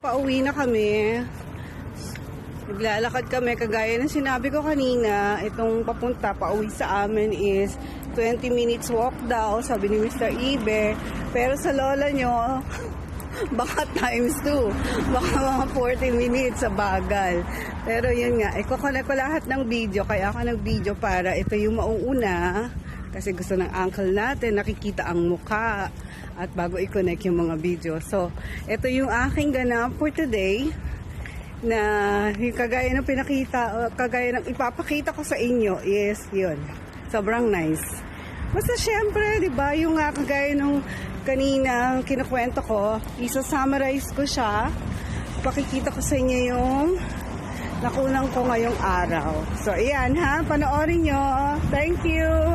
Pauwi na kami. Naglalakad kami, kagaya ng sinabi ko kanina, itong papunta, pauwi sa amin is 20 minutes walk daw, sabi ni Mr. Ibe. Pero sa lola nyo, baka times 2. Baka mga 40 minutes sa bagal. Pero yun nga, ikokonek ko lahat ng video, kaya ako nag-video para ito yung mauuna. Kasi gusto ng uncle natin, nakikita ang mukha. At bago i-connect yung mga video. So, ito yung aking ganap for today na yung kagaya ng pinakita, kagaya ng ipapakita ko sa inyo is yun. Sobrang nice. Basta syempre, di ba, yung nga kagaya nung kanina kinukwento ko, isa-summarize ko siya. Pakikita ko sa inyo yung nakulang ko ngayong araw. So, ayan ha, panoorin nyo. Thank you!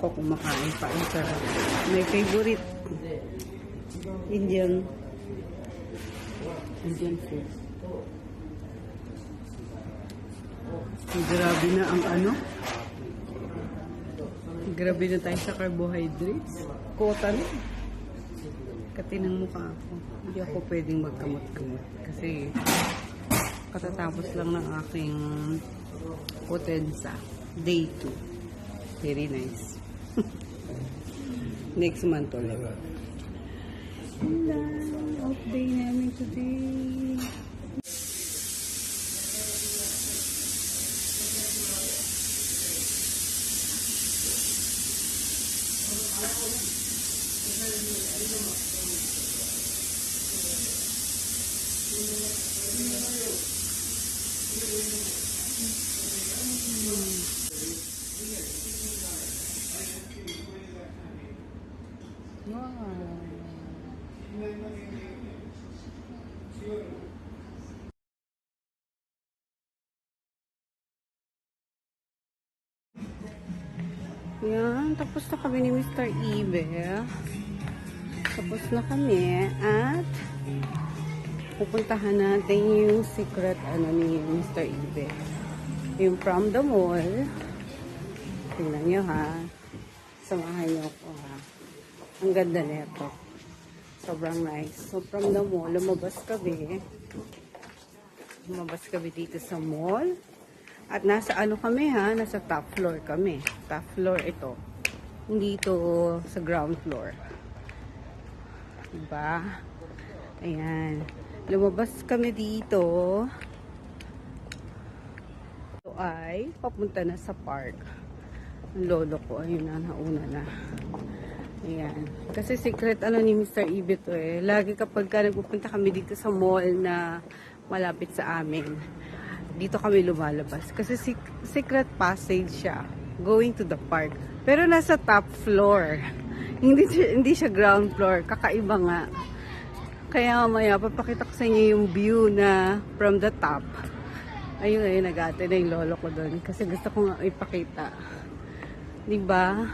Ako kumakain pa. Ang sarap. May favorite Indian Indian food. Grabe na ang ano. Grabe na tayo sa carbohydrates. Kota na. Kati ng mukha ako. Hindi ako pwedeng magkamot-kamot. Kasi katatapos lang ng aking potensa. Day 2. Very nice. Next month ulit. Wala. Off day namin today. Wow. Yan, tapos na kami ni Mr. Ibe. Tapos na kami at pupuntahan natin yung secret ano ni Mr. Ibe. Yung from the mall. Tingnan nyo ha. Samahan nyo ko ha. Ang ganda nito. Sobrang nice. So from the mall, lumabas kami. Lumabas kami dito sa mall. At nasa ano kami ha, nasa top floor kami. Top floor ito. Hindi ito sa ground floor. Diba? Ayan. Lumabas kami dito. Ito ay papunta na sa park. Ang lolo ko, ayun na, nauna na. Ayan. Kasi secret ano ni Mr. Ibe to eh. Lagi kapag ka nagpupunta kami dito sa mall na malapit sa amin, dito kami lumalabas. Kasi sec- secret passage siya. Going to the park. Pero nasa top floor. Hindi, hindi siya ground floor. Kakaiba nga. Kaya mamaya, papakita ko sa inyo yung view na from the top. Ayun, ayun, nag-ate na yung lolo ko doon. Kasi gusto ko nga ipakita. Diba?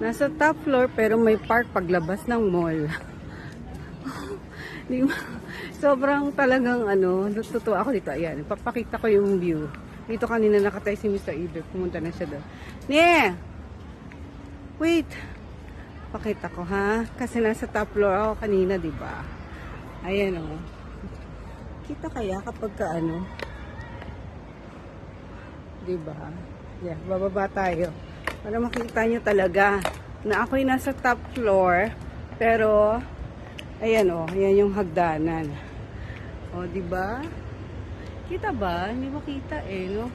Nasa top floor pero may park paglabas ng mall. Di ba? Sobrang talagang ano, natutuwa ako dito. Ayan, papakita ko yung view. Dito kanina nakatay si Mr. Ibe. Pumunta na siya doon. Ne! Wait! Pakita ko ha. Kasi nasa top floor ako kanina, di ba? Ayan o. Kita kaya kapag ka ano? Di ba? Yeah, bababa tayo. Para makita nyo talaga na ako'y nasa top floor. Pero, ayan o, ayan yung hagdanan. O, di ba? Kita ba? Hindi makita eh, no?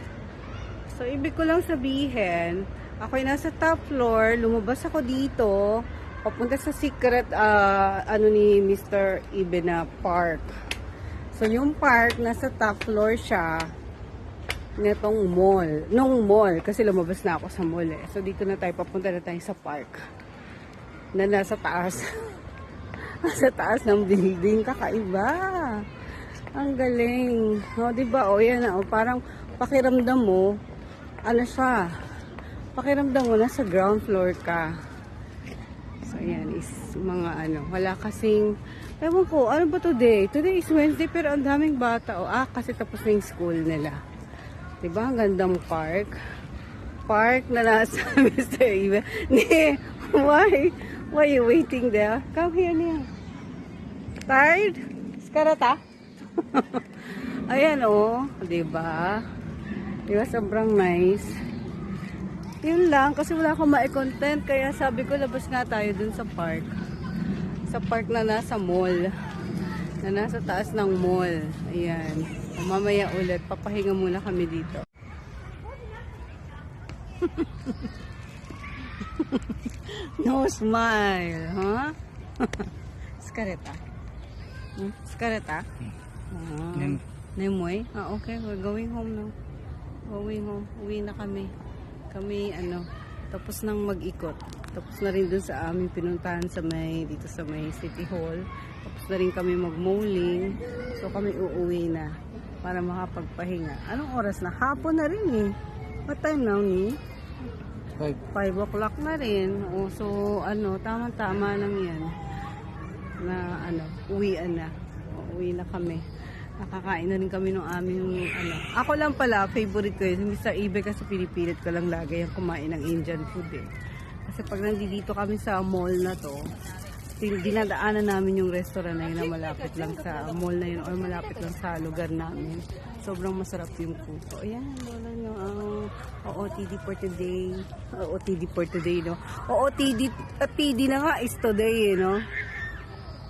So, ibig ko lang sabihin, ako'y nasa top floor, lumabas ako dito, papunta sa secret, ah, ano ni Mr. Ibena Park. So, yung park, nasa top floor siya, netong mall. Nung mall, kasi lumabas na ako sa mall eh. So, dito na tayo, papunta na tayo sa park. Na nasa taas. nasa taas ng building, kakaiba. Ang galing. O, di ba? O, yan na. O, parang pakiramdam mo, ano siya, pakiramdam mo, nasa ground floor ka. So, ayan is mga ano, wala kasing, ewan ko, ano ba today? Today is Wednesday, pero ang daming bata. O, ah, kasi tapos na yung school nila. Diba? Ang gandang park. Park na nasa Mr. Ni, why? Why you waiting there? Come here, Nia. Tired? Skarata? Ayan oh, 'di ba? 'Di ba sobrang nice. Yun lang kasi wala akong ma-content kaya sabi ko labas nga tayo dun sa park. Sa park na nasa mall. Na nasa taas ng mall. Ayan. O, mamaya ulit papahinga muna kami dito. no smile, huh? Scareta. Hmm? Scareta? Ah. Yan. Nemoy? Ah, okay. We're going home now. Going home. Uwi na kami. Kami, ano, tapos nang mag-ikot. Tapos na rin dun sa aming pinuntahan sa may, dito sa may City Hall. Tapos na rin kami mag-mowing. So kami uuwi na para makapagpahinga. Anong oras na? Hapon na rin eh. What time now ni? Five. 5 o'clock na rin. O, so, ano, tama-tama lang yan. Na, ano, uwian na. O, uwi na kami. Nakakain na rin kami ng aming, ano. Ako lang pala, favorite ko yun. Sa Ibe kasi pinipilit ko lang lagi yung kumain ng Indian food eh. Kasi pag nandito kami sa mall na to, dinadaanan namin yung restaurant na yun na malapit lang sa mall na yun or malapit lang sa lugar namin. Sobrang masarap yung food. So, ayan, lola nyo ang OOTD for today. OOTD for today, no? OOTD, uh, TD na nga is today, eh, no?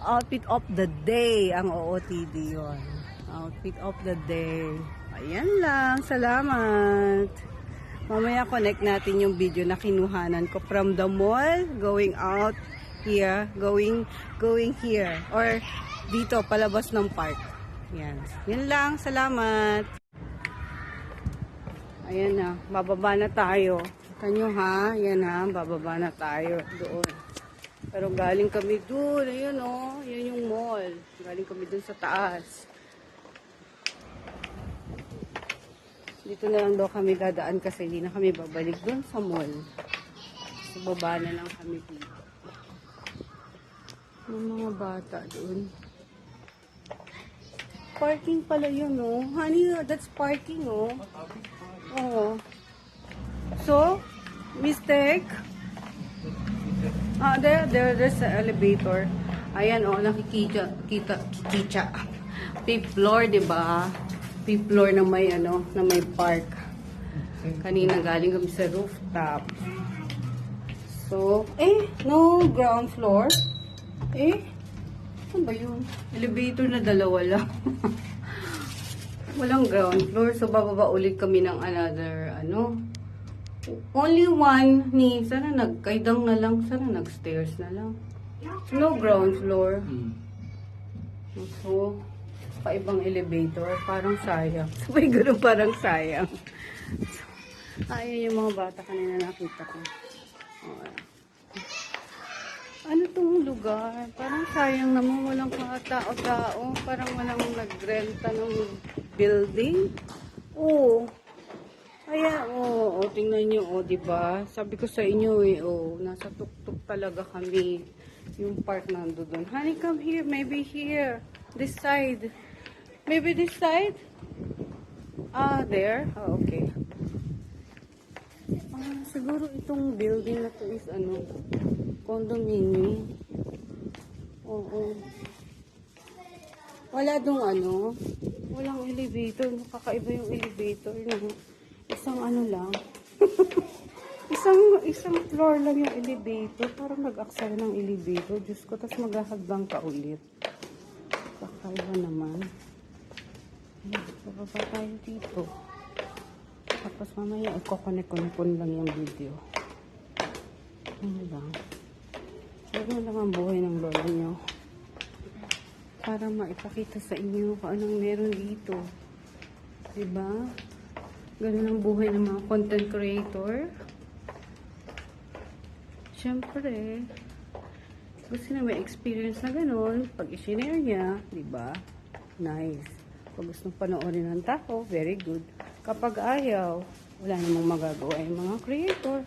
Outfit of the day ang OOTD yun. Outfit of the day. Ayan lang. Salamat. Mamaya connect natin yung video na kinuhanan ko from the mall going out here, going going here or dito palabas ng park. Yan. Yun lang. Salamat. Ayan na. Bababa na tayo. Kanyo ha. Yan ha. Bababa na tayo doon. Pero galing kami doon. Ayun oh. Yan yung mall. Galing kami doon sa taas. Dito na lang daw kami dadaan kasi hindi na kami babalik doon sa mall. So, baba na lang kami dito. Yung mga bata doon. Parking pala yun, oh. Honey, that's parking, oh. Oo. So, mistake. Ah, there, there, there's an elevator. Ayan, oh, nakikita, kita, kikita. Fifth floor, di ba? Fifth floor na may, ano, na may park. Kanina galing kami sa rooftop. So, eh, no ground floor. Eh, ano ba yun? Elevator na dalawa lang. Walang ground floor. So, bababa ulit kami ng another, ano, only one ni, sana nagkaidang na lang, sana nagstairs na lang. No ground floor. So, pa ibang elevator, parang sayang. Sabay ganun parang sayang. Ayun yung mga bata kanina nakita ko. Oh, ano tong lugar? Parang sayang naman walang katao-tao. Parang walang nagrenta ng building. Oo. Kaya, oo, oh, tingnan nyo, oh, di ba? Sabi ko sa inyo, eh, oh, nasa tuktok talaga kami. Yung park nando doon. Honey, come here. Maybe here. This side. Maybe this side? Ah, there? Ah, okay. Ah, siguro itong building na to is ano, condominium. Oo. Wala dong ano, walang elevator. Nakakaiba yung elevator. No? Isang ano lang. isang isang floor lang yung elevator. Parang nag-aksara ng elevator. Diyos ko, tapos maghahagdang ka ulit. Kakaiba naman. Bababa tayo dito. Tapos mamaya, ikokonek-konekon lang yung video. Ano lang. Ano lang ang buhay ng lola nyo. Para maipakita sa inyo kung anong meron dito. Diba? Ganun ang buhay ng mga content creator. Siyempre, gusto na may experience na ganun. Pag i-share niya, diba? Nice. Pag gusto panoorin ng tao, very good. Kapag ayaw, wala namang magagawa yung mga creator.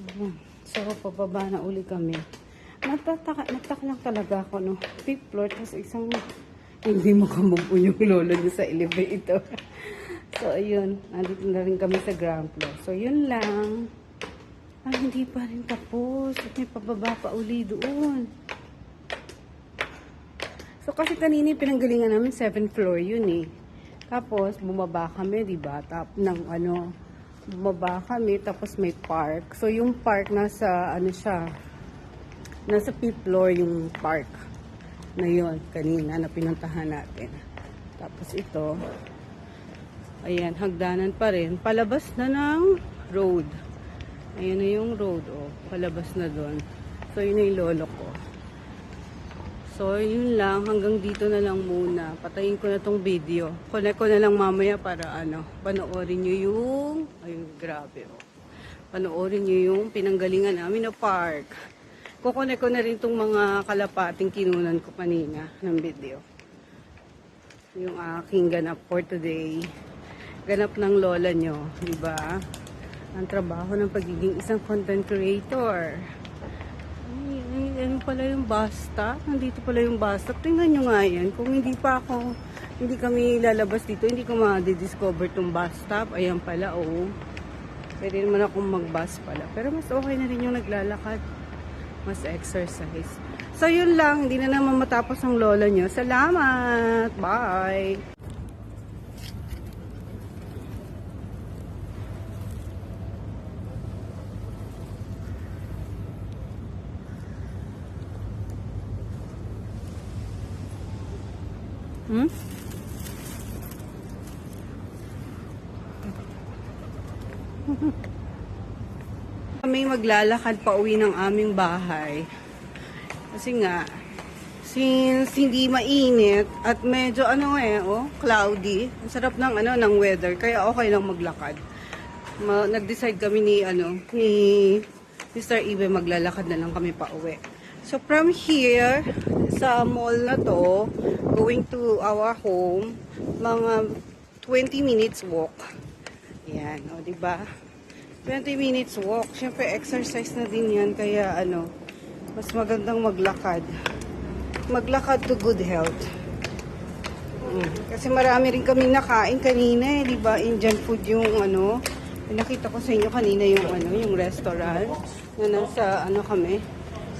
Mhm. So, pababa na uli kami. Nagtataka, nagtaka lang talaga ako, no? Fifth floor, tapos isang hindi makamove yung lolo niya sa elevator. so, ayun. Nandito na rin kami sa ground floor. So, yun lang. Ah, hindi pa rin tapos. May pababa pa uli doon. So, kasi kanina pinanggalingan namin 7th floor yun eh. Tapos bumaba kami, 'di ba? Tap ng ano, bumaba kami tapos may park. So yung park nasa ano siya, nasa 5th floor yung park na yun kanina na pinuntahan natin. Tapos ito, ayan, hagdanan pa rin. Palabas na ng road. Ayan na yung road, oh. Palabas na doon. So, yun yung lolo ko. So, yun lang. Hanggang dito na lang muna. Patayin ko na tong video. Connect ko na lang mamaya para ano, panoorin nyo yung... Ayun, grabe, oh. Panoorin nyo yung pinanggalingan namin na park. Kukonek ko na rin tong mga kalapating kinunan ko kanina ng video. Yung aking ganap for today. Ganap ng lola nyo, ba? Ang trabaho ng pagiging isang content creator. Ay, ay, ayun pala yung stop. Nandito pala yung stop. Tingnan nyo nga yan. Kung hindi pa ako, hindi kami lalabas dito, hindi ko ma-discover tong bus stop. Ayan pala, oo. Pwede naman akong mag-bus pala. Pero mas okay na rin yung naglalakad. Mas exercise. So, yun lang. Hindi na naman matapos ang lola nyo. Salamat! Bye! Hmm? Kami maglalakad pa uwi ng aming bahay. Kasi nga, since hindi mainit at medyo ano eh, oh, cloudy. Ang sarap ng ano ng weather, kaya okay lang maglakad. Ma- nag-decide kami ni ano, ni Mr. Ibe maglalakad na lang kami pa uwi. So from here sa mall na to, going to our home, mga 20 minutes walk. Yan, o, ba? 20 minutes walk. Siyempre, exercise na din yan. Kaya, ano, mas magandang maglakad. Maglakad to good health. Mm. Kasi marami rin kami nakain kanina eh, di ba? Indian food yung ano. Nakita ko sa inyo kanina yung ano, yung restaurant na nasa ano kami,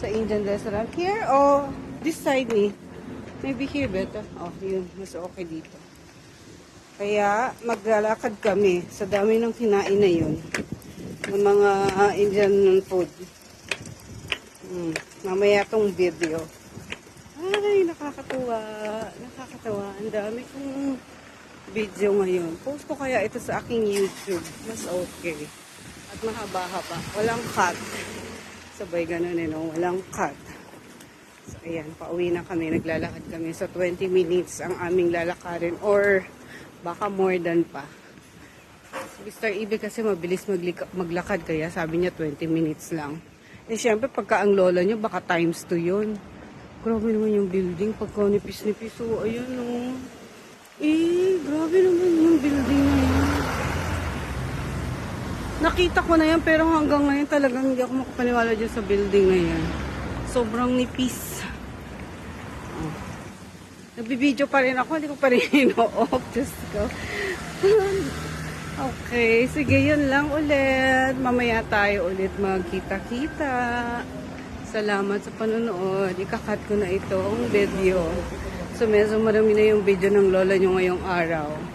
sa Indian restaurant. Here or this side ni. Maybe here better. Oh, yun. Mas okay dito. Kaya maglalakad kami sa dami ng kinain na yun. Ng mga ah, Indian food. Hmm. Mamaya tong video. Ay, nakakatuwa. Nakakatawa. Ang dami kong video ngayon. Post ko kaya ito sa aking YouTube. Mas okay. At mahaba-haba. Walang cut. Sabay ganun eh, no? Walang cut. So, ayan. Pauwi na kami. Naglalakad kami. So, 20 minutes ang aming lalakarin. Or, baka more than pa. Si Mr. Ibe kasi mabilis maglakad kaya sabi niya 20 minutes lang. Eh syempre pagka ang lola niyo baka times 2 yun. Grabe naman yung building pagka nipis-nipis. So ayun no. Eh, grabe naman yung building na yan. Nakita ko na yan pero hanggang ngayon talagang hindi ako makapaniwala dyan sa building na yan. Sobrang nipis. Oh. Nagbibideo pa rin ako, hindi ko pa rin ino-off. Diyos ko. okay, sige, yun lang ulit. Mamaya tayo ulit magkita-kita. Salamat sa panonood. Ikakat ko na itong video. So, medyo marami na yung video ng lola nyo ngayong araw.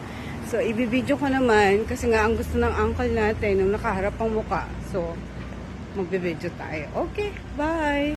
So, ibibideo ko naman kasi nga ang gusto ng uncle natin nung nakaharap ang muka. So, magbibideo tayo. Okay, bye!